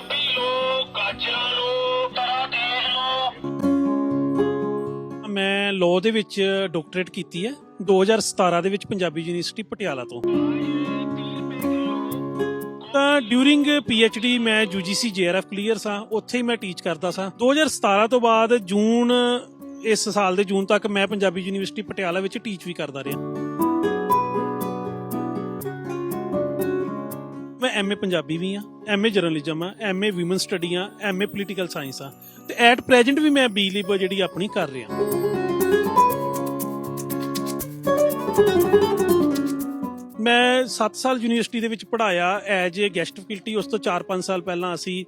ਪੀ ਲੋ ਗਾਜਰਾਂ ਲੋ ਤਰਾ ਦੇਖ ਲੋ ਮੈਂ ਲਾਅ ਦੇ ਵਿੱਚ ਡਾਕਟਰੇਟ ਕੀਤੀ ਹੈ 2017 ਦੇ ਵਿੱਚ ਪੰਜਾਬੀ ਯੂਨੀਵਰਸਿਟੀ ਪਟਿਆਲਾ ਤੋਂ। ਤਾਂ ਡਿਊਰਿੰਗ ਡੀ ਮੈਂ ਯੂਜੀਸੀ ਜੇਆਰਐਫ ਕਲੀਅਰ ਸਾਂ, ਉੱਥੇ ਹੀ ਮੈਂ ਟੀਚ ਕਰਦਾ ਸਾਂ। 2017 ਤੋਂ ਬਾਅਦ ਜੂਨ, ਇਸ ਸਾਲ ਦੇ ਜੂਨ ਤੱਕ ਮੈਂ ਪੰਜਾਬੀ ਯੂਨੀਵਰਸਿਟੀ ਪਟਿਆਲਾ ਵਿੱਚ ਟੀਚ ਵੀ ਕਰਦਾ ਰਿਹਾ। ਐਮਏ ਪੰਜਾਬੀ ਵੀ ਆ ਐਮਏ ਜਰਨਲਿਜ਼ਮ ਆ ਐਮਏ ਔਮਨ ਸਟੱਡੀ ਆ ਐਮਏ ਪੋਲੀਟੀਕਲ ਸਾਇੰਸ ਆ। ਤੇ ਐਟ ਪ੍ਰੈਜ਼ੈਂਟ ਵੀ ਮੈਂ ਬੀ ਲਿਬ ਜਿਹੜੀ ਆਪਣੀ ਕਰ ਰਿਹਾ। ਮੈਂ 7 ਸਾਲ ਯੂਨੀਵਰਸਿਟੀ ਦੇ ਵਿੱਚ ਪੜਾਇਆ ਐਜ ਏ ਗੈਸਟ ਫੈਕਲਟੀ ਉਸ ਤੋਂ 4-5 ਸਾਲ ਪਹਿਲਾਂ ਅਸੀਂ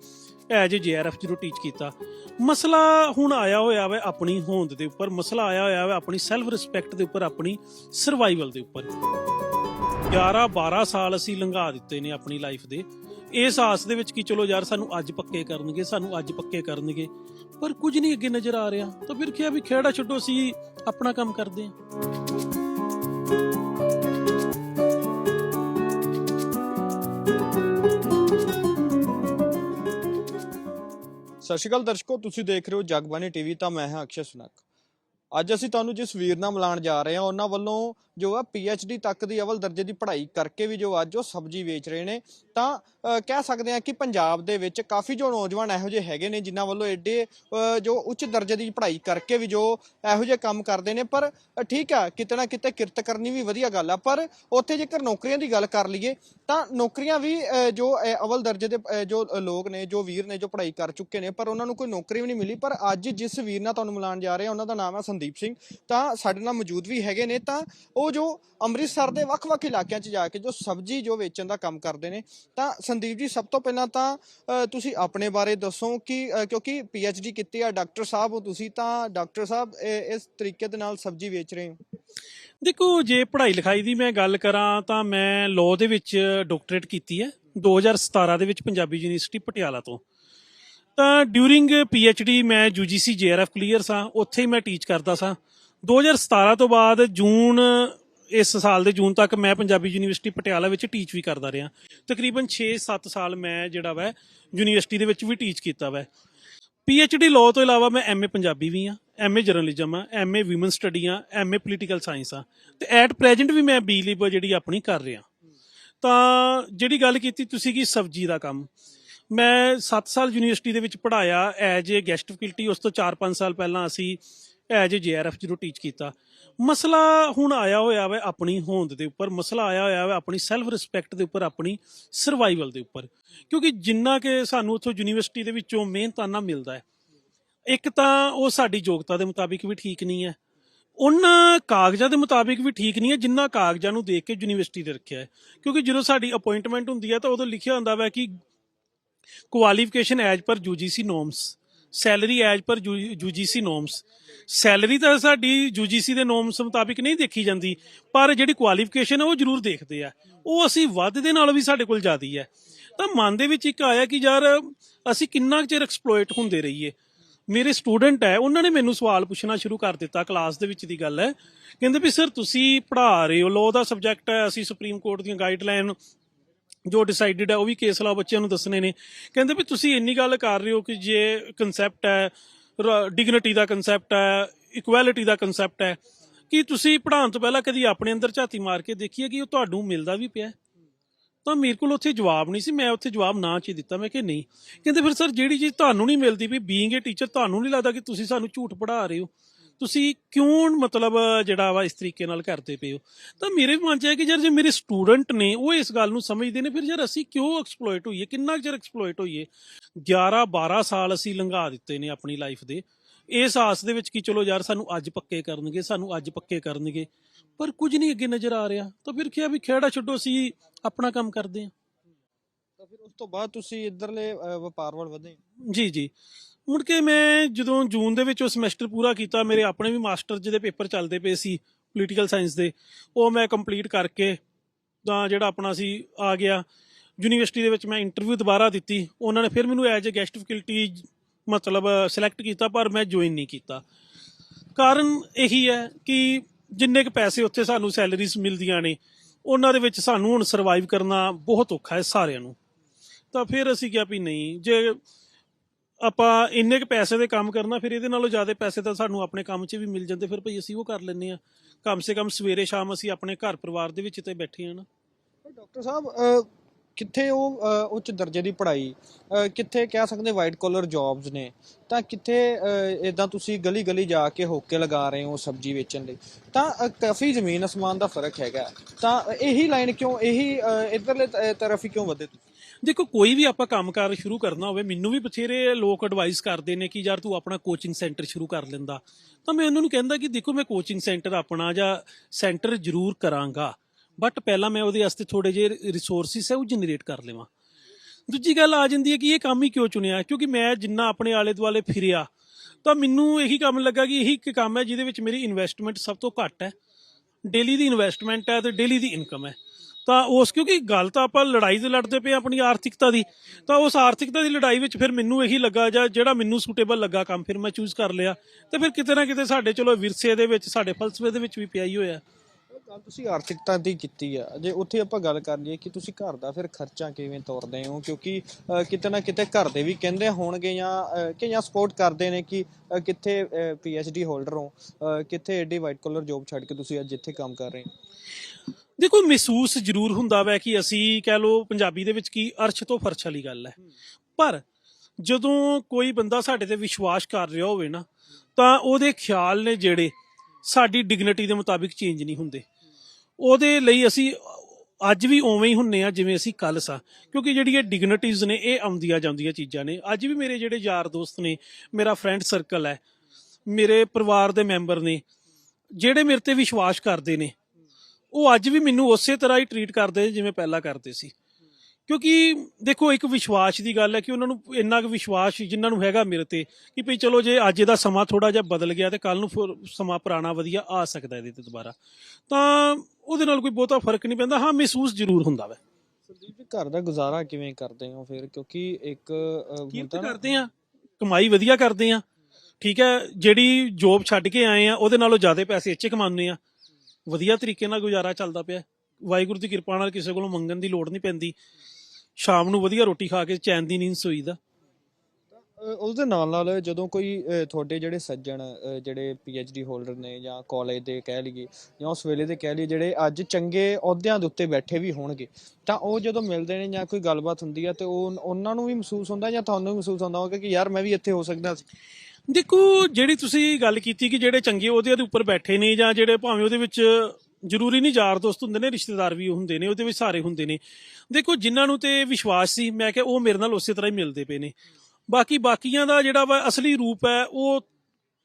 ਐਜ ਏ ਜੇਆਰਐਫ ਜਦੋਂ ਟੀਚ ਕੀਤਾ। ਮਸਲਾ ਹੁਣ ਆਇਆ ਹੋਇਆ ਵਾ ਆਪਣੀ ਹੋਂਦ ਦੇ ਉੱਪਰ, ਮਸਲਾ ਆਇਆ ਹੋਇਆ ਵਾ ਆਪਣੀ ਸੈਲਫ ਰਿਸਪੈਕਟ ਦੇ ਉੱਪਰ, ਆਪਣੀ ਸਰਵਾਈਵਲ ਦੇ ਉੱਪਰ। 11 12 ਸਾਲ ਅਸੀਂ ਲੰਘਾ ਦਿੱਤੇ ਨੇ ਆਪਣੀ ਲਾਈਫ ਦੇ। ਇਸ ਆਸ ਦੇ ਵਿੱਚ ਕਿ ਚਲੋ ਯਾਰ ਸਾਨੂੰ ਅੱਜ ਪੱਕੇ ਕਰਨਗੇ, ਸਾਨੂੰ ਅੱਜ ਪੱਕੇ ਕਰਨਗੇ। ਪਰ ਕੁਝ ਨਹੀਂ ਅੱਗੇ ਨਜ਼ਰ ਆ ਰਿਹਾ। ਤਾਂ ਫਿਰ ਕਿਹਾ ਵੀ ਖੇੜਾ ਛੱਡੋ, ਅਸੀਂ ਆਪਣਾ ਕੰਮ ਕਰਦੇ ਹਾਂ। ਸਤਿ ਸ਼੍ਰੀ ਅਕਾਲ ਦਰਸ਼ਕੋ, ਤੁਸੀਂ ਦੇਖ ਰਹੇ ਹੋ ਜਗਬਾਨੀ ਟੀਵੀ, ਤਾਂ ਮੈਂ ਹਾਂ ਅਕਸ਼ੇ ਸੁਨਕ ਅੱਜ ਅਸੀਂ ਤੁਹਾਨੂੰ ਜਿਸ ਵੀਰ ਨਾਲ ਮਿਲਾਉਣ ਜਾ ਰਹੇ ਹਾਂ, ਉਹਨਾਂ ਵੱਲੋਂ ਜੋ ਆ ਡੀ ਤੱਕ ਦੀ ਅਵਲ ਦਰਜੇ ਦੀ ਪੜ੍ਹਾਈ ਕਰਕੇ ਵੀ ਜੋ ਅੱਜ ਉਹ ਸਬਜ਼ੀ ਵੇਚ ਰਹੇ ਨੇ, ਤਾਂ ਕਹਿ ਸਕਦੇ ਹਾਂ ਕਿ ਪੰਜਾਬ ਦੇ ਵਿੱਚ ਕਾਫੀ ਜੋ ਨੌਜਵਾਨ ਇਹੋ ਜਿਹੇ ਹੈਗੇ ਨੇ ਜਿਨ੍ਹਾਂ ਵੱਲੋਂ ਐਡੇ ਜੋ ਉੱਚ ਦਰਜੇ ਦੀ ਪੜ੍ਹਾਈ ਕਰਕੇ ਵੀ ਜੋ ਇਹੋ ਜਿਹੇ ਕੰਮ ਕਰਦੇ ਨੇ, ਪਰ ਠੀਕ ਆ, ਕਿਤੇ ਨਾ ਕਿਤੇ ਕਿਰਤ ਕਰਨੀ ਵੀ ਵਧੀਆ ਗੱਲ ਆ, ਪਰ ਉੱਥੇ ਜੇਕਰ ਨੌਕਰੀਆਂ ਦੀ ਗੱਲ ਕਰ ਲਈਏ, ਤਾਂ ਨੌਕਰੀਆਂ ਵੀ ਜੋ ਅਵਲ ਦਰਜੇ ਦੇ ਜੋ ਲੋਕ ਨੇ, ਜੋ ਵੀਰ ਨੇ ਜੋ ਪੜ੍ਹਾਈ ਕਰ ਚੁੱਕੇ ਨੇ, ਪਰ ਉਹਨਾਂ ਨੂੰ ਕੋਈ ਨੌਕਰੀ ਵੀ ਨਹੀਂ ਮਿਲੀ, ਪਰ ਅੱਜ ਜਿਸ ਵੀਰ ਨਾਲ ਤੁਹਾਨੂੰ ਮਿਲਾਉਣ ਜਾ ਰਹੇ ਹਾਂ ਉਹਨਾਂ ਦਾ ਨਾਮ ਹੈ ਸੰਦੀਪ ਸਿੰਘ, ਤਾਂ ਸਾਡੇ ਨਾਲ ਮੌਜੂਦ ਵੀ ਹੈਗੇ ਨੇ, ਤਾਂ ਉਹ ਜੋ ਅੰਮ੍ਰਿਤਸਰ ਦੇ ਵੱਖ-ਵੱਖ ਇਲਾਕਿਆਂ 'ਚ ਜਾ ਕੇ ਜੋ ਸਬਜ਼ੀ ਜੋ ਵੇਚਣ ਦਾ ਕੰਮ ਕਰਦੇ ਨੇ, ਤਾਂ ਸੰਦੀਪ ਜੀ, ਸਭ ਤੋਂ ਪਹਿਲਾਂ ਤਾਂ ਤੁਸੀਂ ਆਪਣੇ ਬਾਰੇ ਦੱਸੋ ਕਿ ਕਿਉਂਕਿ ਪੀ ਕਿਉਂਕਿ ਡੀ ਕੀਤੀ ਆ ਡਾਕਟਰ ਸਾਹਿਬ ਹੋ ਤੁਸੀਂ ਤਾਂ ਡਾਕਟਰ ਸਾਹਿਬ ਇਸ ਤਰੀਕੇ ਦੇ ਨਾਲ ਸਬਜ਼ੀ ਵੇਚ ਰਹੇ ਹੋ? ਦੇਖੋ, ਜੇ ਪੜ੍ਹਾਈ ਲਿਖਾਈ ਦੀ ਮੈਂ ਗੱਲ ਕਰਾਂ, ਤਾਂ ਮੈਂ ਲਾਅ ਦੇ ਵਿੱਚ ਡਾਕਟਰੇਟ ਕੀਤੀ ਹੈ 2017 ਦੇ ਵਿੱਚ ਪੰਜਾਬੀ ਯੂਨੀਵਰਸਿਟੀ ਪਟਿਆਲਾ ਤੋਂ। ਤਾਂ ਡਿਊਰਿੰਗ ਡੀ ਮੈਂ ਯੂਜੀਸੀ ਜੇਆਰਐਫ ਕਲੀਅਰ ਸਾਂ ਉੱਥੇ ਹੀ ਮੈਂ ਟੀਚ ਕਰਦਾ ਸਾਂ। 2017 ਤੋਂ ਬਾਅਦ ਜੂਨ ਇਸ ਸਾਲ ਦੇ ਜੂਨ ਤੱਕ ਮੈਂ ਪੰਜਾਬੀ ਯੂਨੀਵਰਸਿਟੀ ਪਟਿਆਲਾ ਵਿੱਚ ਟੀਚ ਵੀ ਕਰਦਾ ਰਿਹਾ। ਤਕਰੀਬਨ 6-7 ਸਾਲ ਮੈਂ ਜਿਹੜਾ ਵੈ, ਯੂਨੀਵਰਸਿਟੀ ਦੇ ਵਿੱਚ ਵੀ ਟੀਚ ਕੀਤਾ ਵਾ। ਡੀ ਲਾਅ ਤੋਂ ਇਲਾਵਾ ਮੈਂ ਐਮਏ ਪੰਜਾਬੀ ਵੀ ਆ ਐਮਏ ਜਰਨਲਿਜ਼ਮ ਆ ਐਮਏ ਔਮਨ ਸਟੱਡੀ ਆ ਐਮਏ ਪੋਲੀਟੀਕਲ ਸਾਇੰਸ ਆ। ਤੇ ਐਟ ਪ੍ਰੈਜ਼ੈਂਟ ਵੀ ਮੈਂ ਬੀ ਲਿਬ ਜਿਹੜੀ ਆਪਣੀ ਕਰ ਰਿਹਾ। ਤਾਂ ਜਿਹੜੀ ਗੱਲ ਕੀਤੀ ਤੁਸੀਂ ਕਿ ਸਬਜ਼ੀ ਦਾ ਕੰਮ? ਮੈਂ 7 ਸਾਲ ਯੂਨੀਵਰਸਿਟੀ ਦੇ ਵਿੱਚ ਪੜਾਇਆ ਐਜ ਏ ਗੈਸਟ ਫੈਕਲਟੀ ਉਸ ਤੋਂ 4-5 ਸਾਲ ਪਹਿਲਾਂ ਅਸੀਂ ਐਜ ਏ ਜੇਆਰਐਫ ਜ਼ਰੂਰ ਟੀਚ ਕੀਤਾ। ਮਸਲਾ ਹੁਣ ਆਇਆ ਹੋਇਆ ਵਾ ਆਪਣੀ ਹੋਂਦ ਦੇ ਉੱਪਰ, ਮਸਲਾ ਆਇਆ ਹੋਇਆ ਵਾ ਆਪਣੀ ਸੈਲਫ ਰਿਸਪੈਕਟ ਦੇ ਉੱਪਰ, ਆਪਣੀ ਸਰਵਾਈਵਲ ਦੇ ਉੱਪਰ। ਕਿਉਂਕਿ ਜਿੰਨਾ ਕਿ ਸਾਨੂੰ ਉੱਥੋਂ ਯੂਨੀਵਰਸਿਟੀ ਦੇ ਵਿੱਚੋਂ ਮਿਹਨਤਾਨਾ ਮਿਲਦਾ ਹੈ, ਇੱਕ ਤਾਂ ਉਹ ਸਾਡੀ ਯੋਗਤਾ ਦੇ ਮੁਤਾਬਿਕ ਵੀ ਠੀਕ ਨਹੀਂ ਹੈ। ਉਹਨਾਂ ਕਾਗਜ਼ਾਂ ਦੇ ਮੁਤਾਬਿਕ ਵੀ ਠੀਕ ਨਹੀਂ ਹੈ, ਜਿੰਨਾ ਕਾਗਜ਼ਾਂ ਨੂੰ ਦੇਖ ਕੇ ਯੂਨੀਵਰਸਿਟੀ ਤੇ ਰੱਖਿਆ ਹੈ। ਕਿਉਂਕਿ ਜਦੋਂ ਸਾਡੀ ਅਪਾਇੰਟਮੈਂਟ ਹੁੰਦੀ ਹੈ ਤਾਂ ਉਦੋਂ ਲਿਖਿਆ ਹੁੰਦਾ ਵਾ ਕਿ qualification as per UGC norms salary as per UGC norms. Salary ਤਾਂ ਸਾਡੀ ਯੂਜੀਸੀ ਦੇ ਨੋਰਮਸ ਮੁਤਾਬਿਕ ਨਹੀਂ ਦੇਖੀ ਜਾਂਦੀ, ਪਰ ਜਿਹੜੀ ਕੁਆਲੀਫਿਕੇਸ਼ਨ ਹੈ ਉਹ ਜ਼ਰੂਰ ਦੇਖਦੇ ਆ। ਉਹ ਅਸੀਂ ਵੱਧ ਦੇ ਨਾਲ ਵੀ ਸਾਡੇ ਕੋਲ ਜ਼ਿਆਦੀ ਹੈ ਤਾਂ ਮਨ ਦੇ ਵਿੱਚ ਇੱਕ ਆਇਆ ਕਿ ਯਾਰ, ਅਸੀਂ ਕਿੰਨਾ ਕੁ ਚਿਰ ਐਕਸਪਲੋਇਟ ਹੁੰਦੇ ਰਹੀਏ? ਮੇਰੇ ਸਟੂਡੈਂਟ ਹੈ, ਉਹਨਾਂ ਨੇ ਮੈਨੂੰ ਸਵਾਲ ਪੁੱਛਣਾ ਸ਼ੁਰੂ ਕਰ ਦਿੱਤਾ ਕਲਾਸ ਦੇ ਵਿੱਚ ਦੀ ਗੱਲ। ਹੈ ਕਹਿੰਦੇ ਵੀ, ਸਰ, ਤੁਸੀਂ ਪੜ੍ਹਾ ਰਹੇ ਹੋ ਲੋ ਦਾ ਸਬਜੈਕਟ ਹੈ, ਅਸੀਂ ਸੁਪਰੀਮ ਕੋਰਟ ਦੀਆਂ ਗਾਈਡਲਾਈਨ ਜੋ ਡਿਸਾਈਡਡ ਹੈ ਉਹ ਵੀ ਕੇਸ ਲਾ ਬੱਚਿਆਂ ਨੂੰ ਦੱਸਣੇ ਨੇ। ਕਹਿੰਦੇ ਵੀ ਤੁਸੀਂ ਇੰਨੀ ਗੱਲ ਕਰ ਰਹੇ ਹੋ ਕਿ ਜੇ ਕਨਸੈਪਟ ਹੈ ਡਿਗਨਿਟੀ ਦਾ ਕਨਸੈਪਟ ਹੈ ਇਕੁਐਲਿਟੀ ਦਾ ਕਨਸੈਪਟ ਹੈ, ਕਿ ਤੁਸੀਂ ਪੜ੍ਹਾਉਣ ਤੋਂ ਪਹਿਲਾਂ ਕਦੀ ਆਪਣੇ ਅੰਦਰ ਝਾਤੀ ਮਾਰ ਕੇ ਦੇਖੀਏ ਕਿ ਉਹ ਤੁਹਾਨੂੰ ਮਿਲਦਾ ਵੀ ਪਿਆ ਤਾਂ ਮੇਰੇ ਕੋਲ ਉੱਥੇ ਜਵਾਬ ਨਹੀਂ ਸੀ, ਮੈਂ ਉੱਥੇ ਜਵਾਬ ਨਾ ਚ ਹੀ ਦਿੱਤਾ, ਮੈਂ ਕਿ ਨਹੀਂ। ਕਹਿੰਦੇ ਫਿਰ ਸਰ ਜਿਹੜੀ ਚੀਜ਼ ਤੁਹਾਨੂੰ ਨਹੀਂ ਮਿਲਦੀ ਵੀ ਬੀਇੰਗ ਏ ਟੀਚਰ ਤੁਹਾਨੂੰ ਨਹੀਂ ਲੱਗਦਾ ਕਿ ਤੁਸੀਂ ਸਾਨੂੰ ਝੂਠ ਪੜ੍ਹਾ ਰਹੇ ਹੋ? ਤੁਸੀਂ ਕਿਉਂ ਮਤਲਬ ਜਿਹੜਾ ਵਾ ਇਸ ਤਰੀਕੇ ਨਾਲ ਕਰਦੇ ਪਏ ਹੋ? ਤਾਂ ਮੇਰੇ ਵੀ ਮਨ ਚ ਹੈ ਕਿ ਯਾਰ ਜੇ ਮੇਰੇ ਸਟੂਡੈਂਟ ਨੇ ਉਹ ਇਸ ਗੱਲ ਨੂੰ ਸਮਝਦੇ ਨੇ ਫਿਰ ਯਾਰ ਅਸੀਂ ਕਿਉਂ ਐਕਸਪਲੋਇਟ ਹੋਈਏ? ਕਿੰਨਾ ਚਿਰ ਐਕਸਪਲੋਇਟ ਹੋਈਏ? 11 12 ਸਾਲ ਅਸੀਂ ਲੰਘਾ ਦਿੱਤੇ ਨੇ ਆਪਣੀ ਲਾਈਫ ਦੇ। ਇਸ ਆਸ ਦੇ ਵਿੱਚ ਕਿ ਚਲੋ ਯਾਰ ਸਾਨੂੰ ਅੱਜ ਪੱਕੇ ਕਰਨਗੇ ਸਾਨੂੰ ਅੱਜ ਪੱਕੇ ਕਰਨਗੇ। ਪਰ ਕੁਝ ਨਹੀਂ ਅੱਗੇ ਨਜ਼ਰ ਆ ਰਿਹਾ। ਤਾਂ ਫਿਰ ਕਿਹਾ ਵੀ ਖੇੜਾ ਛੱਡੋ ਅਸੀਂ ਆਪਣਾ ਕੰਮ ਕਰਦੇ ਹਾਂ। ਤਾਂ ਫਿਰ ਉਸ ਤੋਂ ਬਾਅਦ ਤੁਸੀਂ ਇਧਰਲੇ ਵਪਾਰ ਵੱਲ ਵਧੇ। ਜੀ ਜੀ। ਮੁੜ ਕੇ ਮੈਂ ਜਦੋਂ ਜੂਨ ਦੇ ਵਿੱਚ ਉਹ ਸਮੈਸਟਰ ਪੂਰਾ ਕੀਤਾ, ਮੇਰੇ ਆਪਣੇ ਵੀ ਮਾਸਟਰ ਜਿਹਦੇ ਪੇਪਰ ਚੱਲਦੇ ਪਏ ਸੀ ਪੋਲੀਟੀਕਲ ਸਾਇੰਸ ਦੇ, ਉਹ ਮੈਂ ਕੰਪਲੀਟ ਕਰਕੇ ਤਾਂ ਜਿਹੜਾ ਆਪਣਾ ਸੀ ਆ ਗਿਆ। ਯੂਨੀਵਰਸਿਟੀ ਦੇ ਵਿੱਚ ਮੈਂ ਇੰਟਰਵਿਊ ਦੁਬਾਰਾ ਦਿੱਤੀ। ਉਹਨਾਂ ਨੇ ਫਿਰ ਮੈਨੂੰ ਐਜ਼ ਅ ਗੈਸਟ ਫੈਕਲਟੀ ਮਤਲਬ ਸਿਲੈਕਟ ਕੀਤਾ, ਪਰ ਮੈਂ ਜੁਆਇਨ ਨਹੀਂ ਕੀਤਾ। ਕਾਰਨ ਇਹੀ ਹੈ ਕਿ ਜਿੰਨੇ ਕੁ ਪੈਸੇ ਉੱਥੇ ਸਾਨੂੰ ਸੈਲਰੀਜ਼ ਮਿਲਦੀਆਂ ਨੇ, ਉਹਨਾਂ ਦੇ ਵਿੱਚ ਸਾਨੂੰ ਹੁਣ ਸਰਵਾਈਵ ਕਰਨਾ ਬਹੁਤ ਔਖਾ ਹੈ ਸਾਰਿਆਂ ਨੂੰ। ਤਾਂ ਫਿਰ ਅਸੀਂ ਕਿਹਾ ਵੀ ਨਹੀਂ, ਜੇ ਆਪਾਂ ਇੰਨੇ ਕੁ ਪੈਸੇ ਦੇ ਕੰਮ ਕਰਨਾ ਫਿਰ ਇਹਦੇ ਨਾਲੋਂ ਜ਼ਿਆਦਾ ਪੈਸੇ ਤਾਂ ਸਾਨੂੰ ਆਪਣੇ ਕੰਮ 'ਚ ਵੀ ਮਿਲ ਜਾਂਦੇ ਫਿਰ ਭਈ ਅਸੀਂ ਉਹ ਕਰ ਲੈਂਦੇ ਆ ਕਮ ਸੇ ਕਮ ਸਵੇਰੇ ਸ਼ਾਮ ਅਸੀਂ ਆਪਣੇ ਘਰ ਪਰਿਵਾਰ ਦੇ ਵਿੱਚ ਤੇ ਬੈਠੇ ਆ ਨਾ। ਡਾਕਟਰ ਸਾਹਿਬ ਕਿੱਥੇ ਉਹ ਉੱਚ ਦਰਜੇ ਦੀ ਪੜ੍ਹਾਈ ਕਿੱਥੇ ਕਹਿ ਸਕਦੇ ਵਾਈਟ ਕਾਲਰ ਜੌਬਸ ਨੇ ਤਾਂ ਕਿੱਥੇ ਇਦਾਂ ਤੁਸੀਂ ਗਲੀ ਗਲੀ ਜਾ ਕੇ ਹੋਕੇ ਲਗਾ ਰਹੇ ਹੋ ਸਬਜ਼ੀ ਵੇਚਣ ਲਈ? ਤਾਂ ਕਾਫੀ ਜ਼ਮੀਨ ਅਸਮਾਨ ਦਾ ਫ਼ਰਕ ਹੈਗਾ। ਤਾਂ ਇਹੀ ਲਾਈਨ ਕਿਉਂ ਇਹੀ ਅਹ, ਇੱਧਰਲੇ ਤਰਫ ਹੀ ਕਿਉਂ ਵਧੇ ਤੁਸੀਂ? ਦੇਖੋ, ਕੋਈ ਵੀ ਆਪਾਂ ਕੰਮਕਾਰ ਸ਼ੁਰੂ ਕਰਨਾ ਹੋਵੇ, ਮੈਨੂੰ ਵੀ ਬਥੇਰੇ ਲੋਕ ਐਡਵਾਈਸ ਕਰਦੇ ਨੇ ਕਿ ਯਾਰ ਤੂੰ ਆਪਣਾ ਕੋਚਿੰਗ ਸੈਂਟਰ ਸ਼ੁਰੂ ਕਰ ਲੈਂਦਾ। ਤਾਂ ਮੈਂ ਉਹਨਾਂ ਨੂੰ ਕਹਿੰਦਾ ਕਿ ਦੇਖੋ, ਮੈਂ ਕੋਚਿੰਗ ਸੈਂਟਰ ਆਪਣਾ ਜਾਂ ਸੈਂਟਰ ਜ਼ਰੂਰ ਕਰਾਂਗਾ ਬਟ ਪਹਿਲਾਂ ਮੈਂ ਉਹਦੇ ਵਾਸਤੇ ਥੋੜੇ ਜਿਹੇ ਰਿਸੋਰਸਿਸ ਹੈ ਉਹ ਜਨਰੇਟ ਕਰ ਲਵਾਂ। ਦੂਜੀ ਗੱਲ ਆ ਜਾਂਦੀ ਹੈ ਕਿ ਇਹ ਕੰਮ ਹੀ ਕਿਉਂ ਚੁਣਿਆ? ਕਿਉਂਕਿ ਮੈਂ ਜਿੰਨਾ ਆਪਣੇ ਆਲੇ ਦੁਆਲੇ ਫਿਰਿਆ, ਤਾਂ ਮੈਨੂੰ ਇਹੀ ਕੰਮ ਲੱਗਾ ਕਿ ਇਹੀ ਇੱਕ ਕੰਮ ਹੈ ਜਿਹਦੇ ਵਿੱਚ ਮੇਰੀ ਇਨਵੈਸਟਮੈਂਟ ਸਭ ਤੋਂ ਘੱਟ ਹੈ। ਡੇਲੀ ਦੀ ਇਨਵੈਸਟਮੈਂਟ ਹੈ ਤੇ ਡੇਲੀ ਦੀ ਇਨਕਮ ਹੈ। ਤਾਂ ਉਸ ਕਿਉਂਕਿ ਗੱਲ ਤਾਂ ਆਪਾਂ ਲੜਾਈ ਤੇ ਲੜਦੇ ਪਏ ਹਾਂ ਆਪਣੀ ਆਰਥਿਕਤਾ ਦੀ ਤਾਂ ਉਸ ਆਰਥਿਕਤਾ ਦੀ ਲੜਾਈ ਵਿੱਚ ਫਿਰ ਮੈਨੂੰ ਇਹੀ ਲੱਗਾ ਜਾਂ ਜਿਹੜਾ ਮੈਨੂੰ ਸੂਟੇਬਲ ਲੱਗਾ ਕੰਮ ਫਿਰ ਮੈਂ ਚੂਜ਼ ਕਰ ਲਿਆ। ਤੇ ਫਿਰ ਕਿਤੇ ਨਾ ਕਿਤੇ ਸਾਡੇ ਚਲੋ ਵਿਰਸੇ ਦੇ ਵਿੱਚ ਸਾਡੇ ਫਲਸਫੇ ਦੇ ਵਿੱਚ ਵੀ ਪਿਆ ਹੀ ਹੋਇਆ। ਗੱਲ ਤੁਸੀਂ ਆਰਥਿਕਤਾ ਦੀ ਕੀਤੀ ਆ ਜੇ ਉੱਥੇ ਆਪਾਂ ਗੱਲ ਕਰ ਲਈਏ ਕਿ ਤੁਸੀਂ ਘਰ ਦਾ ਫਿਰ ਖਰਚਾ ਕਿਵੇਂ ਤੋਰਦੇ ਹੋ? ਕਿਉਂਕਿ ਕਿਤੇ ਨਾ ਕਿਤੇ ਘਰ ਦੇ ਵੀ ਕਹਿੰਦੇ ਹੋਣਗੇ ਜਾਂ ਅਹ, ਕਿ ਜਾਂ ਸਪੋਰਟ ਕਰਦੇ ਨੇ ਕਿ ਅਹ, ਕਿੱਥੇ ਡੀ ਹੋਲਡਰ ਹੋ ਕਿੱਥੇ ਐਡੀ ਵਾਈਟ ਕਾਲਰ ਜੌਬ ਛੱਡ ਕੇ ਤੁਸੀਂ ਅੱਜ ਇੱਥੇ ਕੰਮ ਕਰ ਰਹੇ ਹੋ? ਦੇਖੋ ਮਹਿਸੂਸ ਜ਼ਰੂਰ ਹੁੰਦਾ ਵੈ ਕਿ ਅਸੀਂ ਕਹਿ ਲਓ ਪੰਜਾਬੀ ਦੇ ਵਿੱਚ ਕੀ ਅਰਸ਼ ਤੋਂ ਫਰਸ਼ ਵਾਲੀ ਗੱਲ ਹੈ। ਪਰ ਜਦੋਂ ਕੋਈ ਬੰਦਾ ਸਾਡੇ ਤੇ ਵਿਸ਼ਵਾਸ ਕਰ ਰਿਹਾ ਹੋਵੇ ਨਾ, ਤਾਂ ਉਹਦੇ ਖਿਆਲ ਨੇ ਜਿਹੜੇ ਸਾਡੀ ਡਿਗਨਿਟੀ ਦੇ ਮੁਤਾਬਿਕ ਚੇਂਜ ਨਹੀਂ ਹੁੰਦੇ। ਉਹਦੇ ਲਈ ਅਸੀਂ ਅੱਜ ਵੀ ਉਵੇਂ ਹੀ ਹੁੰਨੇ ਆ ਜਿਵੇਂ ਅਸੀਂ ਕੱਲ ਸਾਂ। ਕਿਉਂਕਿ ਜਿਹੜੀ ਇਹ ਡਿਗਨਿਟੀਜ਼ ਨੇ, ਇਹ ਆਉਂਦੀਆਂ ਜਾਂਦੀਆਂ ਚੀਜ਼ਾਂ ਨੇ। ਅੱਜ ਵੀ ਮੇਰੇ ਜਿਹੜੇ ਯਾਰ ਦੋਸਤ ਨੇ, ਮੇਰਾ ਫਰੈਂਡ ਸਰਕਲ ਹੈ, ਮੇਰੇ ਪਰਿਵਾਰ ਦੇ ਮੈਂਬਰ ਨੇ, ਜਿਹੜੇ ਮੇਰੇ ਤੇ ਵਿਸ਼ਵਾਸ ਕਰਦੇ ਨੇ ਉਹ ਅੱਜ ਵੀ ਮੈਨੂੰ ਉਸੇ ਤਰ੍ਹਾਂ ਹੀ ਟਰੀਟ ਕਰਦੇ ਜਿਵੇਂ ਪਹਿਲਾਂ ਕਰਦੇ ਸੀ। ਕਿਉਂਕਿ ਦੇਖੋ ਇੱਕ ਵਿਸ਼ਵਾਸ ਦੀ ਗੱਲ ਹੈ ਕਿ ਉਹਨਾਂ ਨੂੰ ਇੰਨਾ ਕੁ ਵਿਸ਼ਵਾਸ ਜਿਨ੍ਹਾਂ ਨੂੰ ਹੈਗਾ ਮੇਰੇ ਤੇ ਕਿ ਭਈ ਚਲੋ ਜੇ ਅੱਜ ਦਾ ਸਮਾਂ ਥੋੜਾ ਜਿਹਾ ਬਦਲ ਗਿਆ ਤੇ ਕੱਲ ਨੂੰ ਫਿਰ ਸਮਾਂ ਪੁਰਾਣਾ ਵਧੀਆ ਆ ਸਕਦਾ ਇਹਦੇ ਤੇ ਦੁਬਾਰਾ। ਤਾਂ ਉਹਦੇ ਨਾਲ ਕੋਈ ਬਹੁਤਾ ਫ਼ਰਕ ਨਹੀਂ ਪੈਂਦਾ। ਹਾਂ ਮਹਿਸੂਸ ਜ਼ਰੂਰ ਹੁੰਦਾ ਵੈ। ਸੰਦੀਪ ਜੀ ਘਰ ਦਾ ਗੁਜ਼ਾਰਾ ਕਿਵੇਂ ਕਰਦੇ ਹੋ ਫਿਰ? ਕਿਉਂਕਿ ਇੱਕ ਕੀਮਤ ਕਰਦੇ ਆ ਕਮਾਈ ਵਧੀਆ ਕਰਦੇ ਆ ਠੀਕ ਹੈ ਜਿਹੜੀ ਜੋਬ ਛੱਡ ਕੇ ਆਏ ਆ ਉਹਦੇ ਨਾਲੋਂ ਜ਼ਿਆਦਾ ਪੈਸੇ ਇੱਥੇ ਕਮਾਉਂਦੇ ਆ ਵਧੀਆ ਤਰੀਕੇ ਨਾਲ ਗੁਜ਼ਾਰਾ ਚੱਲਦਾ ਪਿਆ। ਵਾਹਿਗੁਰੂ ਦੀ ਕਿਰਪਾ ਨਾਲ ਕਿਸੇ ਕੋਲੋਂ ਮੰਗਣ ਦੀ ਲੋੜ ਨਹੀਂ ਪੈਂਦੀ। ਸ਼ਾਮ ਨੂੰ ਵਧੀਆ ਰੋਟੀ ਖਾ ਕੇ ਚੈਨ ਦੀ ਨੀਂਦ ਸੋਈਦਾ। ਅਹ ਉਸ ਦੇ ਨਾਲ ਨਾਲ ਜਦੋਂ ਕੋਈ ਤੁਹਾਡੇ ਜਿਹੜੇ ਸੱਜਣ ਜਿਹੜੇ ਡੀ ਹੋਲਡਰ ਨੇ ਜਾਂ ਕਾਲਜ ਦੇ ਕਹਿ ਲਈਏ ਜਾਂ ਉਸ ਵੇਲੇ ਦੇ ਕਹਿ ਲਈਏ ਜਿਹੜੇ ਅੱਜ ਚੰਗੇ ਅਹੁਦਿਆਂ ਦੇ ਉੱਤੇ ਬੈਠੇ ਵੀ ਹੋਣਗੇ, ਤਾਂ ਉਹ ਜਦੋਂ ਮਿਲਦੇ ਨੇ ਜਾਂ ਕੋਈ ਗੱਲਬਾਤ ਹੁੰਦੀ ਹੈ ਤੇ ਉਹ ਉਹਨਾਂ ਨੂੰ ਵੀ ਮਹਿਸੂਸ ਹੁੰਦਾ ਜਾਂ ਤੁਹਾਨੂੰ ਵੀ ਮਹਿਸੂਸ ਹੁੰਦਾ ਹੋਗਾ ਕਿ ਯਾਰ ਮੈਂ ਵੀ ਇੱਥੇ ਹੋ ਸਕਦਾ ਸੀ? ਦੇਖੋ, ਜਿਹੜੀ ਤੁਸੀਂ ਗੱਲ ਕੀਤੀ ਕਿ ਜਿਹੜੇ ਚੰਗੇ ਉਹਦੇ ਦੇ ਉੱਪਰ ਬੈਠੇ ਨੇ ਜਾਂ ਜਿਹੜੇ ਭਾਵੇਂ ਉਹਦੇ ਵਿੱਚ ਜ਼ਰੂਰੀ ਨਹੀਂ ਯਾਰ ਦੋਸਤ ਹੁੰਦੇ ਨੇ, ਰਿਸ਼ਤੇਦਾਰ ਵੀ ਹੁੰਦੇ ਨੇ, ਉਹਦੇ ਵਿੱਚ ਸਾਰੇ ਹੁੰਦੇ ਨੇ। ਦੇਖੋ, ਜਿਨ੍ਹਾਂ ਨੂੰ ਤੇ ਵਿਸ਼ਵਾਸ ਸੀ, ਮੈਂ ਕਿਹਾ ਉਹ ਮੇਰੇ ਨਾਲ ਉਸੇ ਤਰ੍ਹਾਂ ਹੀ ਮਿਲਦੇ ਪਏ ਨੇ। ਬਾਕੀ ਬਾਕੀਆਂ ਦਾ ਜਿਹੜਾ ਵਾ ਅਸਲੀ ਰੂਪ ਹੈ, ਉਹ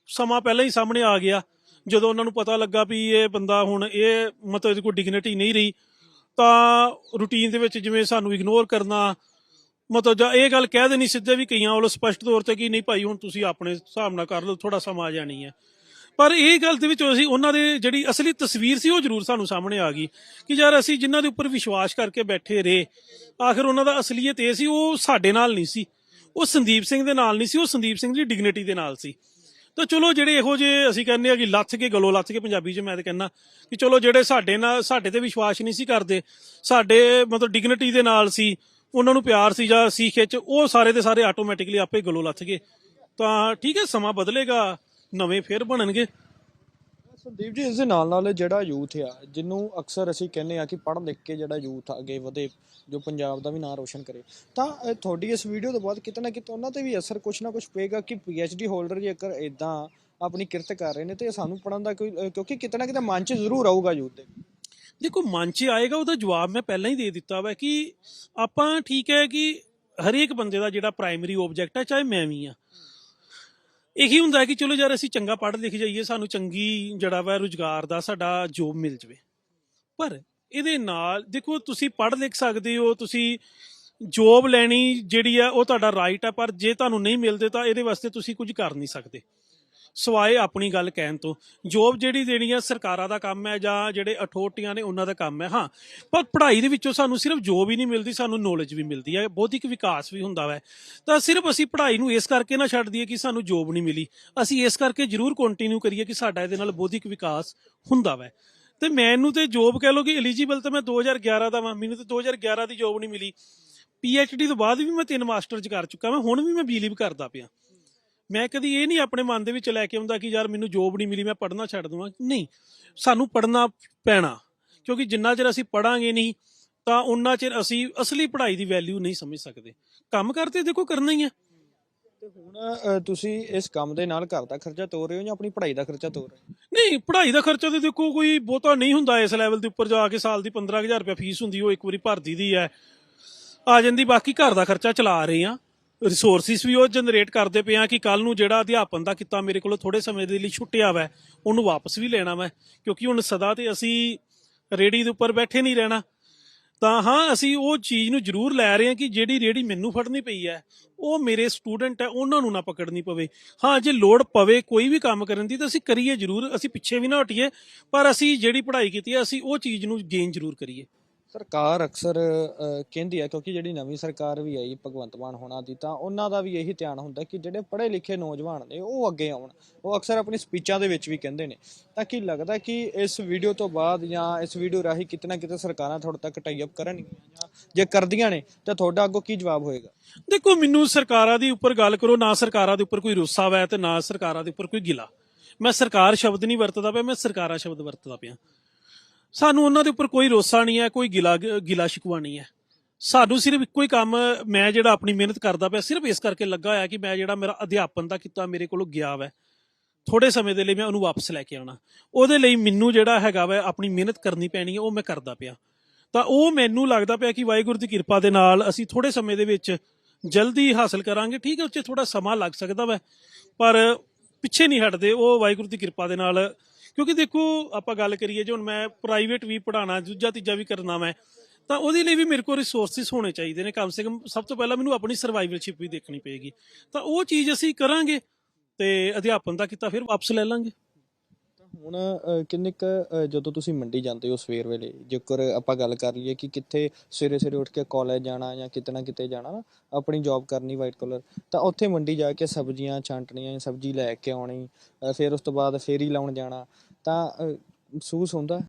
ਸਮਾਂ ਪਹਿਲਾਂ ਹੀ ਸਾਹਮਣੇ ਆ ਗਿਆ। ਜਦੋਂ ਉਹਨਾਂ ਨੂੰ ਪਤਾ ਲੱਗਾ ਵੀ ਇਹ ਬੰਦਾ ਹੁਣ ਇਹ ਮਤਲਬ ਇਹਦੀ ਕੋਈ ਡਿਗਨਿਟੀ ਨਹੀਂ ਰਹੀ, ਤਾਂ ਰੂਟੀਨ ਦੇ ਵਿੱਚ ਜਿਵੇਂ ਸਾਨੂੰ ਇਗਨੋਰ ਕਰਨਾ ਮਤਲਬ ਜਾਂ ਇਹ ਗੱਲ ਕਹਿ ਦੇਣੀ ਸਿੱਧੇ ਵੀ ਕਈਆਂ ਵੱਲੋਂ ਸਪਸ਼ਟ ਤੌਰ ਤੇ ਕਿ ਨਹੀਂ ਭਾਈ ਹੁਣ ਤੁਸੀਂ ਆਪਣੇ ਹਿਸਾਬ ਨਾਲ ਕਰ ਲਓ ਥੋੜਾ ਸਮਾਂ ਜਾਣੀ ਹੈ। ਪਰ ਇਹ ਗੱਲ ਦੇ ਵਿੱਚ ਅਸੀਂ ਉਹਨਾਂ ਦੇ ਜਿਹੜੀ ਅਸਲੀ ਤਸਵੀਰ ਸੀ ਉਹ ਜ਼ਰੂਰ ਸਾਨੂੰ ਸਾਹਮਣੇ ਆ ਗਈ ਕਿ ਯਾਰ ਅਸੀਂ ਜਿਨ੍ਹਾਂ ਦੇ ਉੱਪਰ ਵਿਸ਼ਵਾਸ ਕਰਕੇ ਬੈਠੇ ਰਹੇ, ਆਖਰ ਉਹਨਾਂ ਦਾ ਅਸਲੀਅਤ ਇਹ ਸੀ, ਉਹ ਸਾਡੇ ਨਾਲ ਨਹੀਂ ਸੀ। ਉਹ ਸੰਦੀਪ ਸਿੰਘ ਦੇ ਨਾਲ ਨਹੀਂ ਸੀ, ਉਹ ਸੰਦੀਪ ਸਿੰਘ ਦੀ ਡਿਗਨਿਟੀ ਦੇ ਨਾਲ ਸੀ। ਤਾਂ ਚਲੋ ਜਿਹੜੇ ਇਹੋ ਜਿਹੇ ਅਸੀਂ ਕਹਿੰਦੇ ਆ ਕਿ ਲੱਥ ਕੇ ਗਲੋ ਲੱਥ ਕੇ ਪੰਜਾਬੀ 'ਚ ਮੈਂ ਤਾਂ ਕਹਿੰਦਾ ਕਿ ਚਲੋ ਜਿਹੜੇ ਸਾਡੇ ਨਾਲ, ਸਾਡੇ ਤੇ ਵਿਸ਼ਵਾਸ ਨਹੀਂ ਸੀ ਕਰਦੇ, ਸਾਡੇ ਮਤਲਬ ਡਿਗਨਿਟੀ ਦੇ ਨਾਲ ਸੀ ਉਹਨਾਂ ਨੂੰ ਪਿਆਰ ਸੀ ਜਾਂ ਸੀ ਖਿੱਚ ਉਹ ਸਾਰੇ ਦੇ ਸਾਰੇ ਆਟੋਮੈਟਿਕਲੀ ਆਪੇ ਗਲੋਂ ਲੱਥ ਗਏ। ਤਾਂ ਠੀਕ ਹੈ, ਸਮਾਂ ਬਦਲੇਗਾ, ਨਵੇਂ ਫੇਰ ਬਣਨਗੇ। ਸੰਦੀਪ ਜੀ, ਇਸ ਦੇ ਨਾਲ ਨਾਲ ਜਿਹੜਾ ਯੂਥ ਆ, ਜਿਹਨੂੰ ਅਕਸਰ ਅਸੀਂ ਕਹਿੰਦੇ ਆ ਕਿ ਪੜ੍ਹ ਲਿਖ ਕੇ ਜਿਹੜਾ ਯੂਥ ਅੱਗੇ ਵਧੇ, ਜੋ ਪੰਜਾਬ ਦਾ ਵੀ ਨਾਮ ਰੋਸ਼ਨ ਕਰੇ। ਤਾਂ ਤੁਹਾਡੀ ਇਸ ਵੀਡੀਓ ਤੋਂ ਬਾਅਦ ਕਿਤੇ ਨਾ ਕਿਤੇ ਉਹਨਾਂ ਤੇ ਵੀ ਅਸਰ ਕੁਛ ਨਾ ਕੁਛ ਪਏਗਾ ਕਿ ਡੀ ਹੋਲਡਰ ਜੇਕਰ ਇਦਾਂ ਆਪਣੀ ਕਿਰਤ ਕਰ ਰਹੇ ਨੇ ਤੇ ਸਾਨੂੰ ਪੜਨ ਦਾ ਕੋਈ ਕਿਉਂਕਿ ਕਿਤੇ ਨਾ ਕਿਤੇ ਮਨ 'ਚ ਜ਼ਰੂਰ ਆਊਗਾ ਯੂਥ ਦੇ। ਦੇਖੋ ਮਨ 'ਚ ਆਏਗਾ, ਉਹਦਾ ਜਵਾਬ ਮੈਂ ਪਹਿਲਾਂ ਹੀ ਦੇ ਦਿੱਤਾ ਵਾ ਕਿ ਆਪਾਂ ਠੀਕ ਹੈ ਕਿ ਹਰੇਕ ਬੰਦੇ ਦਾ ਜਿਹੜਾ ਪ੍ਰਾਇਮਰੀ ਆਬਜੈਕਟ ਹੈ ਚਾਹੇ ਮੈਂ ਵੀ ਆ, ਇਹੀ ਹੁੰਦਾ ਹੈ ਕਿ ਚਲੋ ਯਾਰ ਅਸੀਂ ਚੰਗਾ ਪੜ੍ਹ ਲਿਖ ਜਾਈਏ, ਸਾਨੂੰ ਚੰਗੀ ਜਿਹੜਾ ਵਾ ਰੁਜ਼ਗਾਰ ਦਾ ਸਾਡਾ ਜੋਬ ਮਿਲ ਜਵੇ। ਪਰ ਇਹਦੇ ਨਾਲ ਦੇਖੋ, ਤੁਸੀਂ ਪੜ੍ਹ ਲਿਖ ਸਕਦੇ ਹੋ, ਤੁਸੀਂ ਜੋਬ ਲੈਣੀ ਜਿਹੜੀ ਆ, ਉਹ ਤੁਹਾਡਾ ਰਾਈਟ ਆ, ਪਰ ਜੇ ਤੁਹਾਨੂੰ ਨਹੀਂ ਮਿਲਦੇ ਤਾਂ ਇਹਦੇ ਵਾਸਤੇ ਤੁਸੀਂ ਕੁਝ ਕਰ ਨਹੀਂ ਸਕਦੇ। ਸਵਾਏ ਆਪਣੀ ਗੱਲ ਕਹਿਣ ਤੋਂ। ਜੋਬ ਜਿਹੜੀ ਦੇਣੀ ਹੈ ਸਰਕਾਰਾਂ ਦਾ ਕੰਮ ਹੈ ਜਾਂ ਜਿਹੜੇ ਅਥਾਰਟੀਆਂ ਨੇ ਉਹਨਾਂ ਦਾ ਕੰਮ ਹੈ, ਹਾਂ। ਪਰ ਪੜ੍ਹਾਈ ਦੇ ਵਿੱਚੋਂ ਸਾਨੂੰ ਸਿਰਫ ਜੋਬ ਹੀ ਨਹੀਂ ਮਿਲਦੀ, ਸਾਨੂੰ ਨੌਲੇਜ ਵੀ ਮਿਲਦੀ ਹੈ, ਬੌਧਿਕ ਵਿਕਾਸ ਵੀ ਹੁੰਦਾ ਹੈ ਤਾਂ ਸਿਰਫ ਅਸੀਂ ਪੜ੍ਹਾਈ ਨੂੰ ਇਸ ਕਰਕੇ ਨਾ ਛੱਡ ਦਈਏ ਕਿ ਸਾਨੂੰ ਜੋਬ ਨਹੀਂ ਮਿਲੀ। ਅਸੀਂ ਇਸ ਕਰਕੇ ਜ਼ਰੂਰ ਕੰਟੀਨਿਊ ਕਰੀਏ ਕਿ ਸਾਡਾ ਇਹਦੇ ਨਾਲ ਬੌਧਿਕ ਵਿਕਾਸ ਹੁੰਦਾ ਹੈ ਤੇ ਮੈਨੂੰ ਤੇ ਜੋਬ ਕਹਿ ਲਓ ਕਿ ਐਲੀਜੀਬਲ ਤਾਂ ਮੈਂ 2011 ਦਾ ਵਾਂ, ਮੈਨੂੰ ਤੇ 2011 ਦੀ ਜੋਬ ਨਹੀਂ ਮਿਲੀ। ਡੀ ਤੋਂ ਬਾਅਦ ਵੀ ਮੈਂ ਤਿੰਨ ਮਾਸਟਰ ਚ ਕਰ ਚੁੱਕਾ ਮੈਂ ਹੁਣ ਵੀ ਮੈਂ ਬਲੀਵ ਕਰਦਾ ਪਿਆ। ਮੈਂ ਕਦੀ ਇਹ ਨਹੀਂ ਆਪਣੇ ਮਨ ਦੇ ਵਿੱਚ ਲੈ ਕੇ ਆਉਂਦਾ ਕਿ ਯਾਰ ਮੈਨੂੰ ਜੋਬ ਨਹੀਂ ਮਿਲੀ ਮੈਂ ਪੜ੍ਹਨਾ ਛੱਡ ਦਵਾਂ। ਨਹੀਂ ਸਾਨੂੰ ਪੜ੍ਹਨਾ ਪੈਣਾ। ਕਿਉਂਕਿ ਜਿੰਨਾ ਚਿਰ ਅਸੀਂ ਪੜਾਂਗੇ ਨਹੀਂ ਤਾਂ ਉਹਨਾਂ ਚਿਰ ਅਸੀਂ ਅਸਲੀ ਪੜ੍ਹਾਈ ਦੀ ਵੈਲਿਊ ਨਹੀਂ ਸਮਝ ਸਕਦੇ। ਕੰਮ ਕਰਤੇ ਦੇਖੋ ਕਰਨਾ ਹੀ ਹੈ ਤੇ ਹੁਣ ਤੁਸੀਂ ਇਸ ਕੰਮ ਦੇ ਨਾਲ ਘਰ ਦਾ ਖਰਚਾ ਤੋਰ ਰਹੇ ਹੋ ਜਾਂ ਆਪਣੀ ਪੜ੍ਹਾਈ ਦਾ ਖਰਚਾ ਤੋਰ ਰਹੇ ਹੋ? ਨਹੀਂ ਪੜ੍ਹਾਈ ਦਾ ਖਰਚਾ ਤੇ ਦੇਖੋ ਕੋਈ ਬਹੁਤਾ ਨਹੀਂ ਹੁੰਦਾ ਇਸ ਲੈਵਲ ਦੇ ਉੱਪਰ। ਜਾ ਕੇ ਸਾਲ ਦੀ 15000 ਰੁਪਏ ਫੀਸ ਹੁੰਦੀ ਉਹ ਇੱਕ ਵਾਰੀ ਭਰਦੀ ਦੀ ਹੈ। ਆ ਜਾਂਦੀ ਬਾਕੀ ਘਰ ਦਾ ਖਰਚਾ ਚਲਾ ਰਹੇ ਆ ਰਿਸੋਰਸਿਸ ਵੀ ਉਹ ਜਨਰੇਟ ਕਰਦੇ ਪਏ ਆ ਕਿ ਕੱਲ ਨੂੰ ਜਿਹੜਾ ਅਧਿਆਪਨ ਦਾ ਕੀਤਾ ਮੇਰੇ ਕੋਲੋਂ ਥੋੜੇ ਸਮੇਂ ਦੇ ਲਈ ਛੁੱਟਿਆ ਵੈ, ਉਹਨੂੰ ਵਾਪਸ ਵੀ ਲੈਣਾ ਵੈ, ਕਿਉਂਕਿ ਹੁਣ ਸਦਾ ਤੇ ਅਸੀਂ ਰੇੜੀ ਦੇ ਉੱਪਰ ਬੈਠੇ ਨਹੀਂ ਰਹਿਣਾ। ਤਾਂ ਹਾਂ, ਅਸੀਂ ਉਹ ਚੀਜ਼ ਨੂੰ ਜ਼ਰੂਰ ਲੈ ਰਹੇ ਹਾਂ ਕਿ ਜਿਹੜੀ ਰੇੜੀ ਮੈਨੂੰ ਫੜਨੀ ਪਈ ਹੈ, ਉਹ ਮੇਰੇ ਸਟੂਡੈਂਟ ਹੈ, ਉਹਨਾਂ ਨੂੰ ਨਾ ਪਕੜਨੀ ਪਵੇ। ਹਾਂ, ਜੇ ਲੋੜ ਪਵੇ ਕੋਈ ਵੀ ਕੰਮ ਕਰਨ ਦੀ ਤਾਂ ਅਸੀਂ ਕਰੀਏ ਜ਼ਰੂਰ, ਅਸੀਂ ਪਿੱਛੇ ਵੀ ਨਾ ਹਟੀਏ, ਪਰ ਅਸੀਂ ਜਿਹੜੀ ਪੜ੍ਹਾਈ ਕੀਤੀ ਹੈ, ਅਸੀਂ ਉਹ ਚੀਜ਼ ਨੂੰ ਗੇਨ ਜ਼ਰੂਰ ਕਰੀਏ। ਸਰਕਾਰ ਅਕਸਰ ਕਹਿੰਦੀ ਹੈ, ਕਿਉਂਕਿ ਜਿਹੜੀ ਨਵੀਂ ਸਰਕਾਰ ਵੀ ਆਈ, ਭਗਵੰਤ ਮਾਨ ਹੋਣਾ ਦੀ, ਤਾਂ ਉਹਨਾਂ ਦਾ ਵੀ ਇਹੀ ਧਿਆਨ ਹੁੰਦਾ ਕਿ ਜਿਹੜੇ ਪੜ੍ਹੇ ਲਿਖੇ ਨੌਜਵਾਨ ਨੇ, ਉਹ ਅੱਗੇ ਆਉਣ। ਉਹ ਅਕਸਰ ਆਪਣੀ ਸਪੀਚਾਂ ਦੇ ਵਿੱਚ ਵੀ ਕਹਿੰਦੇ ਨੇ। ਤਾਂ ਕੀ ਲੱਗਦਾ ਕਿ ਇਸ ਵੀਡੀਓ ਤੋਂ ਬਾਅਦ ਜਾਂ ਇਸ ਵੀਡੀਓ ਰਾਹੀਂ ਕਿਤੇ ਨਾ ਕਿਤੇ ਸਰਕਾਰਾਂ ਤੁਹਾਡੇ ਤੱਕ ਟਾਈ ਅਪ ਕਰਨਗੀਆਂ ਜਾਂ ਜੇ ਕਰਦੀਆਂ ਨੇ, ਤਾਂ ਤੁਹਾਡਾ ਅੱਗੋਂ ਕੀ ਜਵਾਬ ਹੋਏਗਾ? ਦੇਖੋ, ਮੈਨੂੰ ਸਰਕਾਰਾਂ ਦੀ ਉੱਪਰ ਗੱਲ ਕਰੋ, ਨਾ ਸਰਕਾਰਾਂ ਦੇ ਉੱਪਰ ਕੋਈ ਰੁੱਸਾ ਵੈ ਤੇ ਨਾ ਸਰਕਾਰਾਂ ਦੇ ਉੱਪਰ ਕੋਈ ਗਿਲਾ। ਮੈਂ ਸਰਕਾਰ ਸ਼ਬਦ ਨਹੀਂ ਵਰਤਦਾ ਪਿਆ, ਮੈਂ ਸਰਕਾਰਾਂ ਸ਼ਬਦ ਵਰਤਦਾ ਪਿਆ। ਸਾਨੂੰ ਉਹਨਾਂ ਦੇ ਉੱਪਰ ਕੋਈ ਰੋਸਾ ਨਹੀਂ ਹੈ, ਕੋਈ ਗਿਲਾ ਗਿਲਾ ਸ਼ਿਕਵਾ ਨਹੀਂ ਹੈ। ਸਾਨੂੰ ਸਿਰਫ ਇੱਕੋ ਹੀ ਕੰਮ, ਮੈਂ ਜਿਹੜਾ ਆਪਣੀ ਮਿਹਨਤ ਕਰਦਾ ਪਿਆ, ਸਿਰਫ ਇਸ ਕਰਕੇ ਲੱਗਾ ਹੋਇਆ ਕਿ ਮੈਂ ਜਿਹੜਾ ਮੇਰਾ ਅਧਿਆਪਨ ਦਾ ਕੀਤਾ ਮੇਰੇ ਕੋਲੋਂ ਗਿਆ ਵੈ। ਥੋੜੇ ਸਮੇਂ ਦੇ ਲਈ ਮੈਂ ਉਹਨੂੰ ਵਾਪਸ ਲੈ ਕੇ ਆਉਣਾ। ਉਹਦੇ ਲਈ ਮੈਨੂੰ ਜਿਹੜਾ ਹੈਗਾ ਵੈ, ਆਪਣੀ ਮਿਹਨਤ ਕਰਨੀ ਪੈਣੀ ਹੈ, ਉਹ ਮੈਂ ਕਰਦਾ ਪਿਆ। ਤਾਂ ਉਹ ਮੈਨੂੰ ਲੱਗਦਾ ਪਿਆ ਕਿ ਵਾਹਿਗੁਰੂ ਦੀ ਕਿਰਪਾ ਦੇ ਨਾਲ ਅਸੀਂ ਥੋੜੇ ਸਮੇਂ ਦੇ ਵਿੱਚ ਜਲਦੀ ਹਾਸਲ ਕਰਾਂਗੇ। ਠੀਕ ਹੈ ਉੱਚੇ ਥੋੜਾ ਸਮਾਂ ਲੱਗ ਸਕਦਾ ਵੈ, ਪਰ ਪਿੱਛੇ ਨਹੀਂ ਹਟਦੇ, ਉਹ ਵਾਹਿਗੁਰੂ ਦੀ ਕਿਰਪਾ ਦੇ ਨਾਲ ਕਿਉਂਕਿ ਦੇਖੋ, ਆਪਾਂ ਗੱਲ ਕਰੀਏ ਜੇ ਹੁਣ ਮੈਂ ਪ੍ਰਾਈਵੇਟ ਵੀ ਪੜਾਣਾ ਦੂਜਾ ਤੀਜਾ ਵੀ ਕਰਨਾ ਮੈਂ, ਤਾਂ ਉਹਦੇ ਲਈ ਵੀ ਮੇਰੇ ਕੋਲ ਰਿਸੋਰਸਿਸ ਹੋਣੇ ਚਾਹੀਦੇ ਨੇ। ਕਮ ਸੇ ਕਮ ਸਭ ਤੋਂ ਪਹਿਲਾਂ ਮੈਨੂੰ ਆਪਣੀ ਸਰਵਾਈਵਲਸ਼ਿਪ ਵੀ ਦੇਖਣੀ ਪਏਗੀ। ਤਾਂ ਉਹ ਚੀਜ਼ ਅਸੀਂ ਕਰਾਂਗੇ ਤੇ ਅਧਿਆਪਨ ਦਾ ਕੀਤਾ ਫਿਰ ਵਾਪਸ ਲੈ ਲਾਂਗੇ। ਹੁਣ ਅ, ਕਿੰਨੇ ਕੁ ਜਦੋਂ ਤੁਸੀਂ ਮੰਡੀ ਜਾਂਦੇ ਹੋ ਸਵੇਰ ਵੇਲੇ ਜੇਕਰ ਆਪਾਂ ਗੱਲ ਕਰ ਲਈਏ ਕਿ ਕਿੱਥੇ ਸਵੇਰੇ ਸਵੇਰੇ ਉੱਠ ਕੇ ਕਾਲਜ ਜਾਣਾ ਜਾਂ ਕਿਤੇ ਨਾ ਕਿਤੇ ਜਾਣਾ ਨਾ ਆਪਣੀ ਜੌਬ ਕਰਨੀ ਵਾਈਟ ਕਲਰ ਤਾਂ ਉੱਥੇ ਮੰਡੀ ਜਾ ਕੇ ਸਬਜ਼ੀਆਂ ਛਾਂਟਣੀਆਂ ਸਬਜ਼ੀ ਲੈ ਕੇ ਆਉਣੀ ਫਿਰ ਉਸ ਤੋਂ ਬਾਅਦ ਫੇਰੀ ਲਾਉਣ ਜਾਣਾ ਤਾਂ ਮਹਿਸੂਸ ਹੁੰਦਾ?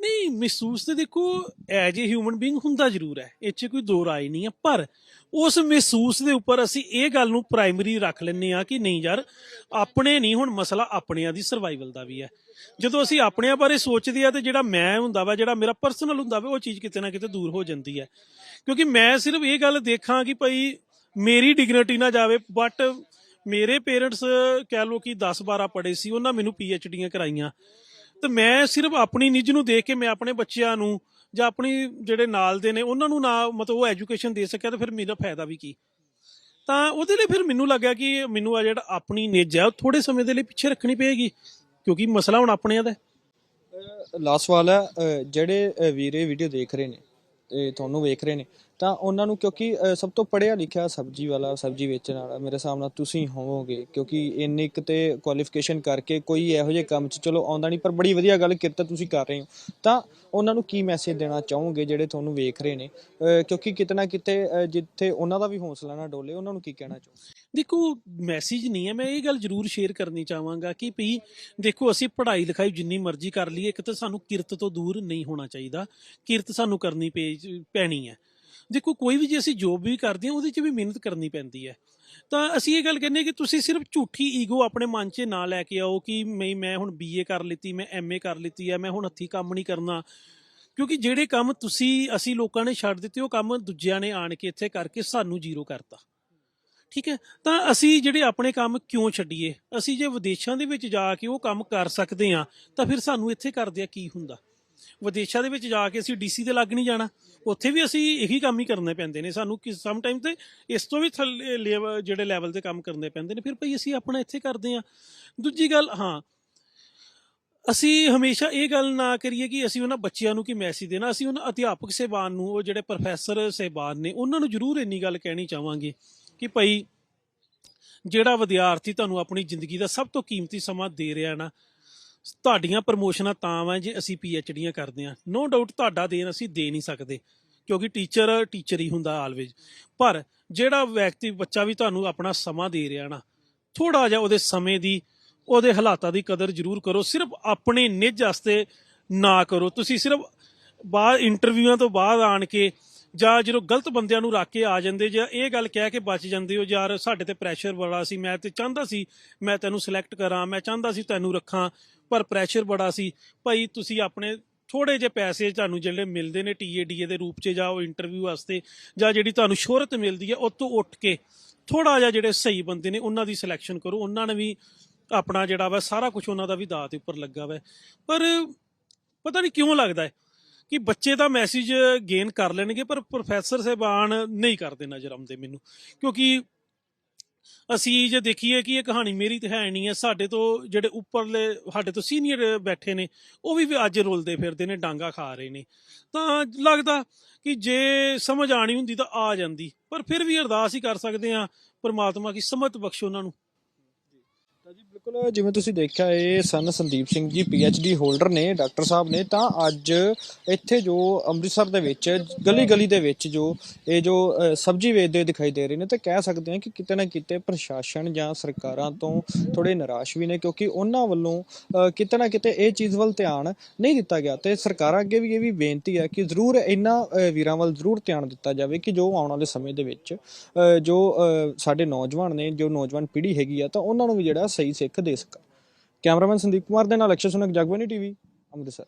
ਨਹੀਂ, ਮਹਿਸੂਸ ਤੇ ਦੇਖੋ ਐਜ ਏ ਹਿਊਮਨ ਬੀਇੰਗ ਹੁੰਦਾ ਜ਼ਰੂਰ ਹੈ। ਇਹ 'ਚ ਕੋਈ ਦੋ ਰਾਏ ਨਹੀਂ ਹੈ ਪਰ ਉਸ ਮਹਿਸੂਸ ਦੇ ਉੱਪਰ ਅਸੀਂ ਇਹ ਗੱਲ ਨੂੰ ਪ੍ਰਾਇਮਰੀ ਰੱਖ ਲੈਂਦੇ ਆ ਕਿ ਨਹੀਂ ਯਾਰ, ਆਪਣੇ ਨਹੀਂ, ਹੁਣ ਮਸਲਾ ਆਪਣਿਆਂ ਦੀ ਸਰਵਾਈਵਲ ਦਾ ਵੀ ਹੈ। ਜਦੋਂ ਅਸੀਂ ਆਪਣਿਆਂ ਬਾਰੇ ਸੋਚਦੇ ਆ ਤੇ ਜਿਹੜਾ ਮੈਂ ਹੁੰਦਾ ਵਾ, ਜਿਹੜਾ ਮੇਰਾ ਪਰਸਨਲ ਹੁੰਦਾ ਵਾ, ਉਹ ਚੀਜ਼ ਕਿਤੇ ਨਾ ਕਿਤੇ ਦੂਰ ਹੋ ਜਾਂਦੀ ਹੈ। ਕਿਉਂਕਿ ਮੈਂ ਸਿਰਫ ਇਹ ਗੱਲ ਦੇਖਾਂ ਕਿ ਭਾਈ ਮੇਰੀ ਡਿਗਨਿਟੀ ਨਾ ਜਾਵੇ ਬਟ ਮੇਰੇ ਪੇਰੈਂਟਸ ਕਹਿ ਲੋ ਕਿ 10 12 ਪੜ੍ਹੇ ਸੀ, ਉਹਨਾਂ ਮੈਨੂੰ ਪੀ ਐਚ ਡੀਆਂ ਕਰਾਈਆਂ। ਤੇ ਮੈਂ ਸਿਰਫ ਆਪਣੀ ਨਿੱਜ ਨੂੰ ਦੇਖ ਕੇ ਮੈਂ ਆਪਣੇ ਬੱਚਿਆਂ ਨੂੰ ਜਾਂ ਆਪਣੀ ਜਿਹੜੇ ਨਾਲ ਦੇ ਨੇ, ਉਹਨਾਂ ਨੂੰ ਨਾ ਮਤਲਬ ਉਹ ਐਜੂਕੇਸ਼ਨ ਦੇ ਸਕਿਆ ਤੇ ਫਿਰ ਮੇਰਾ ਫਾਇਦਾ ਵੀ ਕੀ? ਤਾਂ ਉਹਦੇ ਲਈ ਫਿਰ ਮੈਨੂੰ ਲੱਗਿਆ ਕਿ ਮੈਨੂੰ ਆ ਜਿਹੜਾ ਆਪਣੀ ਨਿੱਜ ਹੈ ਉਹ ਥੋੜੇ ਸਮੇਂ ਦੇ ਲਈ ਪਿੱਛੇ ਰੱਖਣੀ ਪਏਗੀ, ਕਿਉਂਕਿ ਮਸਲਾ ਹੁਣ ਆਪਣਿਆਂ ਦਾ ਲਾਸਟ ਸਵਾਲ ਹੈ ਜਿਹੜੇ ਵੀਰੇ ਵੀਡੀਓ ਦੇਖ ਰਹੇ ਨੇ ਤੇ ਤੁਹਾਨੂੰ ਵੇਖ ਰਹੇ ਨੇ ਤਾਂ ਉਹਨਾਂ ਨੂੰ ਕਿਉਂਕਿ ਸਭ ਤੋਂ ਪੜ੍ਹਿਆ ਲਿਖਿਆ ਸਬਜ਼ੀ ਵਾਲਾ, ਸਬਜ਼ੀ ਵੇਚਣ ਵਾਲਾ ਮੇਰੇ ਹਿਸਾਬ ਨਾਲ ਤੁਸੀਂ ਹੋਵੋਗੇ, ਕਿਉਂਕਿ ਇੰਨੀ ਕੁ ਤੇ ਕੁਆਲੀਫਿਕੇਸ਼ਨ ਕਰਕੇ ਕੋਈ ਇਹੋ ਜਿਹੇ ਕੰਮ 'ਚ ਚਲੋ ਆਉਂਦਾ ਨਹੀਂ, ਪਰ ਬੜੀ ਵਧੀਆ ਗੱਲ ਕਿਰਤ ਤੁਸੀਂ ਕਰ ਰਹੇ ਹੋ। ਤਾਂ ਉਹਨਾਂ ਨੂੰ ਕੀ ਮੈਸੇਜ ਦੇਣਾ ਚਾਹੋਗੇ ਜਿਹੜੇ ਤੁਹਾਨੂੰ ਵੇਖ ਰਹੇ ਨੇ? ਕਿਉਂਕਿ ਕਿਤੇ ਨਾ ਕਿਤੇ ਜਿੱਥੇ ਉਹਨਾਂ ਦਾ ਵੀ ਹੌਸਲਾ ਨਾ ਡੋਲੇ, ਉਹਨਾਂ ਨੂੰ ਕੀ ਕਹਿਣਾ ਚਾਹੋਗੇ? ਦੇਖੋ ਮੈਸੇਜ ਨਹੀਂ ਹੈ, ਮੈਂ ਇਹ ਗੱਲ ਜ਼ਰੂਰ ਸ਼ੇਅਰ ਕਰਨੀ ਚਾਹਾਂਗਾ ਕਿ ਵੀ ਦੇਖੋ, ਅਸੀਂ ਪੜ੍ਹਾਈ ਲਿਖਾਈ ਜਿੰਨੀ ਮਰਜ਼ੀ ਕਰ ਲਈਏ, ਇੱਕ ਤਾਂ ਸਾਨੂੰ ਕਿਰਤ ਤੋਂ ਦੂਰ ਨਹੀਂ ਹੋਣਾ ਚਾਹੀਦਾ, ਕਿਰਤ ਸਾਨੂੰ ਕਰਨੀ ਪੇ- ਪੈਣੀ ਹੈ। ਦੇਖੋ, ਕੋਈ ਵੀ ਜੇ ਅਸੀਂ ਜੋਬ ਵੀ ਕਰਦੇ ਹਾਂ, ਉਹਦੇ 'ਚ ਵੀ ਮਿਹਨਤ ਕਰਨੀ ਪੈਂਦੀ ਹੈ। ਤਾਂ ਅਸੀਂ ਇਹ ਗੱਲ ਕਹਿੰਦੇ ਕਿ ਤੁਸੀਂ ਸਿਰਫ ਝੂਠੀ ਈਗੋ ਆਪਣੇ ਮਨ 'ਚ ਨਾ ਲੈ ਕੇ ਆਓ ਕਿ ਮੈਂ ਮੈਂ ਹੁਣ ਬੀਏ ਕਰ ਲਿੱਤੀ, ਮੈਂ ਐਮਏ ਕਰ ਲਿੱਤੀ ਹੈ, ਮੈਂ ਹੁਣ ਹੱਥੀ ਕੰਮ ਨਹੀਂ ਕਰਨਾ। ਕਿਉਂਕਿ ਜਿਹੜੇ ਕੰਮ ਤੁਸੀਂ, ਅਸੀਂ ਲੋਕਾਂ ਨੇ ਛੱਡ ਦਿੱਤੇ, ਉਹ ਕੰਮ ਦੂਜਿਆਂ ਨੇ ਆਣ ਕੇ ਇੱਥੇ ਕਰਕੇ ਸਾਨੂੰ ਜ਼ੀਰੋ ਕਰਤਾ। ਠੀਕ ਹੈ? ਤਾਂ ਅਸੀਂ ਜਿਹੜੇ ਆਪਣੇ ਕੰਮ ਕਿਉਂ ਛੱਡੀਏ? ਅਸੀਂ ਜੇ ਵਿਦੇਸ਼ਾਂ ਦੇ ਵਿੱਚ ਜਾ ਕੇ ਉਹ ਕੰਮ ਕਰ ਸਕਦੇ ਹਾਂ, ਤਾਂ ਫਿਰ ਸਾਨੂੰ ਇੱਥੇ ਕਰਦਿਆਂ ਕੀ ਹੁੰਦਾ? ਵਿਦੇਸ਼ਾਂ ਦੇ ਵਿੱਚ ਜਾ ਕੇ ਅਸੀਂ ਡੀਸੀ ਦੇ ਲੱਗ ਨਹੀਂ ਜਾਣਾ। ਉੱਥੇ ਵੀ ਅਸੀਂ ਇਹੀ ਕੰਮ ਹੀ ਕਰਨੇ ਪੈਂਦੇ ਨੇ। ਸਾਨੂੰ ਕਿ ਸਮ ਟਾਈਮ ਤੇ ਇਸ ਤੋਂ ਵੀ ਥੱਲੇ level- ਜਿਹੜੇ ਲੈਵਲ ਤੇ ਕੰਮ ਕਰਨੇ ਪੈਂਦੇ ਨੇ, ਫਿਰ ਭਈ ਅਸੀਂ ਆਪਣਾ ਇੱਥੇ ਕਰਦੇ ਹਾਂ। ਦੂਜੀ ਗੱਲ, ਹਾਂ। ਅਸੀਂ ਹਮੇਸ਼ਾ ਇਹ ਗੱਲ ਨਾ ਕਰੀਏ ਕਿ ਅਸੀਂ ਉਹਨਾਂ ਬੱਚਿਆਂ ਨੂੰ ਕੀ ਮੈਸੇਜ ਦੇਣਾ। ਅਸੀਂ ਉਹਨਾਂ ਅਧਿਆਪਕ ਸੇਵਾਨ ਨੂੰ, ਉਹ ਜਿਹੜੇ ਪ੍ਰੋਫੈਸਰ ਸੇਵਾਨ ਨੇ, ਉਹਨਾਂ ਨੂੰ ਜ਼ਰੂਰ ਇੰਨੀ ਗੱਲ ਕਹਿਣੀ ਚਾਹਾਂਗੇ ਕਿ ਭਾਈ ਜਿਹੜਾ ਵਿਦਿਆਰਥੀ ਤੁਹਾਨੂੰ ਆਪਣੀ ਜ਼ਿੰਦਗੀ ਦਾ ਸਭ ਤੋਂ ਕੀਮਤੀ ਸਮਾਂ ਦੇ ਰਿਹਾ ਨਾ ਤੁਹਾਡੀਆਂ ਪ੍ਰਮੋਸ਼ਨਾਂ ਤਾਂ ਵਾ ਜੇ ਅਸੀਂ ਡੀਆਂ ਕਰਦੇ ਹਾਂ। ਨੋ ਡਾਊਟ ਤੁਹਾਡਾ ਦੇਣ ਅਸੀਂ ਦੇ ਨਹੀਂ ਸਕਦੇ, ਕਿਉਂਕਿ ਟੀਚਰ ਟੀਚਰ ਹੀ ਹੁੰਦਾ ਆਲਵੇਜ ਪਰ ਜਿਹੜਾ ਵਿਅਕਤੀ, ਬੱਚਾ ਵੀ ਤੁਹਾਨੂੰ ਆਪਣਾ ਸਮਾਂ ਦੇ ਰਿਹਾ ਨਾ ਥੋੜਾ ਜਿਹਾ ਉਹਦੇ ਸਮੇਂ ਦੀ, ਉਹਦੇ ਹਾਲਾਤਾਂ ਦੀ ਕਦਰ ਜ਼ਰੂਰ ਕਰੋ। ਸਿਰਫ ਆਪਣੇ ਨਿੱਜ ਵਾਸਤੇ ਨਾ ਕਰੋ। ਤੁਸੀਂ ਸਿਰਫ ਬਾਅਦ ਇੰਟਰਵਿਊਆਂ ਤੋਂ ਬਾਅਦ ਆਣ ਕੇ ਜਾਂ ਜਦੋਂ ਗਲਤ ਬੰਦਿਆਂ ਨੂੰ ਰੱਖ ਕੇ ਆ ਜਾਂਦੇ ਜਾਂ ਇਹ ਗੱਲ ਕਹਿ ਕੇ ਬਚ ਜਾਂਦੇ ਹੋ ਯਾਰ ਸਾਡੇ ਤੇ ਪ੍ਰੈਸ਼ਰ ਬੜਾ ਸੀ, ਮੈਂ ਤੇ ਚਾਹੁੰਦਾ ਸੀ, ਮੈਂ ਤੈਨੂੰ ਸਿਲੈਕਟ ਕਰਾਂ, ਮੈਂ ਚਾਹੁੰਦਾ ਸੀ ਤੈਨੂੰ ਰੱਖਾਂ, ਪਰ ਪ੍ਰੈਸ਼ਰ ਬੜਾ ਸੀ। ਭਾਈ, ਤੁਸੀਂ ਆਪਣੇ ਥੋੜੇ ਜਿਹੇ ਪੈਸੇ ਤੁਹਾਨੂੰ ਜਿਹੜੇ ਮਿਲਦੇ ਨੇ ਟੀਏਡੀਏ ਦੇ ਰੂਪ 'ਚ ਜਾਂ ਉਹ ਇੰਟਰਵਿਊ ਵਾਸਤੇ ਜਾਂ ਜਿਹੜੀ ਤੁਹਾਨੂੰ ਸ਼ੋਹਰਤ ਮਿਲਦੀ ਹੈ, ਉਹ ਤੋਂ ਉੱਠ ਕੇ ਥੋੜਾ ਜਿਹਾ ਜਿਹੜੇ ਸਹੀ ਬੰਦੇ ਨੇ ਉਹਨਾਂ ਦੀ ਸਿਲੈਕਸ਼ਨ ਕਰੋ। ਉਹਨਾਂ ਨੇ ਵੀ ਆਪਣਾ ਜਿਹੜਾ ਵਾ ਸਾਰਾ ਕੁਝ ਉਹਨਾਂ ਦਾ ਵੀ ਦਾਅ ਦੇ ਉੱਪਰ ਲੱਗਾ ਵਾ। ਪਰ ਪਤਾ ਨਹੀਂ ਕਿਉਂ ਲੱਗਦਾ ਹੈ ਕਿ ਬੱਚੇ ਦਾ ਮੈਸੇਜ ਗੇਨ ਕਰ ਲੈਣਗੇ, ਪਰ ਪ੍ਰੋਫੈਸਰ ਸਾਹਿਬਾਨ ਨਹੀਂ ਕਰਦੇ ਨਜ਼ਰ ਆਉਂਦੇ ਮੈਨੂੰ। ਕਿਉਂਕਿ ਅਸੀਂ ਜੇ ਦੇਖੀਏ ਕਿ ਇਹ ਕਹਾਣੀ ਮੇਰੀ ਤੇ ਹੈ ਨਹੀਂ ਹੈ, ਸਾਡੇ ਤੋਂ ਜਿਹੜੇ ਉੱਪਰਲੇ, ਸਾਡੇ ਤੋਂ ਸੀਨੀਅਰ ਬੈਠੇ ਨੇ, ਉਹ ਵੀ ਅੱਜ ਰੁਲਦੇ ਫਿਰਦੇ ਨੇ, ਡਾਂਗਾ ਖਾ ਰਹੇ ਨੇ। ਤਾਂ ਲੱਗਦਾ ਕਿ ਜੇ ਸਮਝ ਆਣੀ ਹੁੰਦੀ ਤਾਂ ਆ ਜਾਂਦੀ, ਪਰ ਫਿਰ ਵੀ ਅਰਦਾਸ ਹੀ ਕਰ ਸਕਦੇ ਆ ਪਰਮਾਤਮਾ ਕੀ ਸਮਤ ਬਖਸ਼ ਉਹਨਾਂ ਨੂੰ। ਬਿਲਕੁਲ, ਜਿਵੇਂ ਤੁਸੀਂ ਦੇਖਿਆ, ਇਹ ਸਨ ਸੰਦੀਪ ਸਿੰਘ ਜੀ ਡੀ ਹੋਲਡਰ ਨੇ, ਡਾਕਟਰ ਸਾਹਿਬ ਨੇ। ਤਾਂ ਅੱਜ ਇੱਥੇ ਜੋ ਅੰਮ੍ਰਿਤਸਰ ਦੇ ਵਿੱਚ ਗਲੀ ਗਲੀ ਦੇ ਵਿੱਚ ਜੋ, ਇਹ ਜੋ ਸਬਜ਼ੀ ਵੇਚਦੇ ਦਿਖਾਈ ਦੇ ਰਹੇ ਨੇ, ਤੇ ਕਹਿ ਸਕਦੇ ਹਾਂ ਕਿ ਕਿਤੇ ਨਾ ਕਿਤੇ ਪ੍ਰਸ਼ਾਸਨ ਜਾਂ ਸਰਕਾਰਾਂ ਤੋਂ ਥੋੜੇ ਨਿਰਾਸ਼ ਵੀ ਨੇ, ਕਿਉਂਕਿ ਉਹਨਾਂ ਵੱਲੋਂ ਕਿਤੇ ਨਾ ਕਿਤੇ ਇਹ ਚੀਜ਼ ਵੱਲ ਧਿਆਨ ਨਹੀਂ ਦਿੱਤਾ ਗਿਆ। ਤੇ ਸਰਕਾਰਾਂ ਅੱਗੇ ਵੀ ਇਹ ਵੀ ਬੇਨਤੀ ਹੈ ਕਿ ਜ਼ਰੂਰ ਇਹਨਾਂ ਵੀਰਾਂ ਵੱਲ ਜ਼ਰੂਰ ਧਿਆਨ ਦਿੱਤਾ ਜਾਵੇ ਕਿ ਜੋ ਆਉਣ ਵਾਲੇ ਸਮੇਂ ਦੇ ਵਿੱਚ ਜੋ ਸਾਡੇ ਨੌਜਵਾਨ ਨੇ, ਜੋ ਨੌਜਵਾਨ ਪੀੜ੍ਹੀ ਹੈਗੀ ਆ, ਤਾਂ ਉਹਨਾਂ ਨੂੰ ਵੀ ਜਿਹੜਾ ਸਹੀ ਸਿੱਖ ਦੇ ਸਕਣ ਕੈਮਰਾਮੈਨ ਸੰਦੀਪ ਕੁਮਾਰ ਦੇ ਨਾਲ ਅਕਸ਼ੇ ਸੁਨਕ ਜਗਬਾਨੀ ਟੀਵੀ ਅੰਮ੍ਰਿਤਸਰ।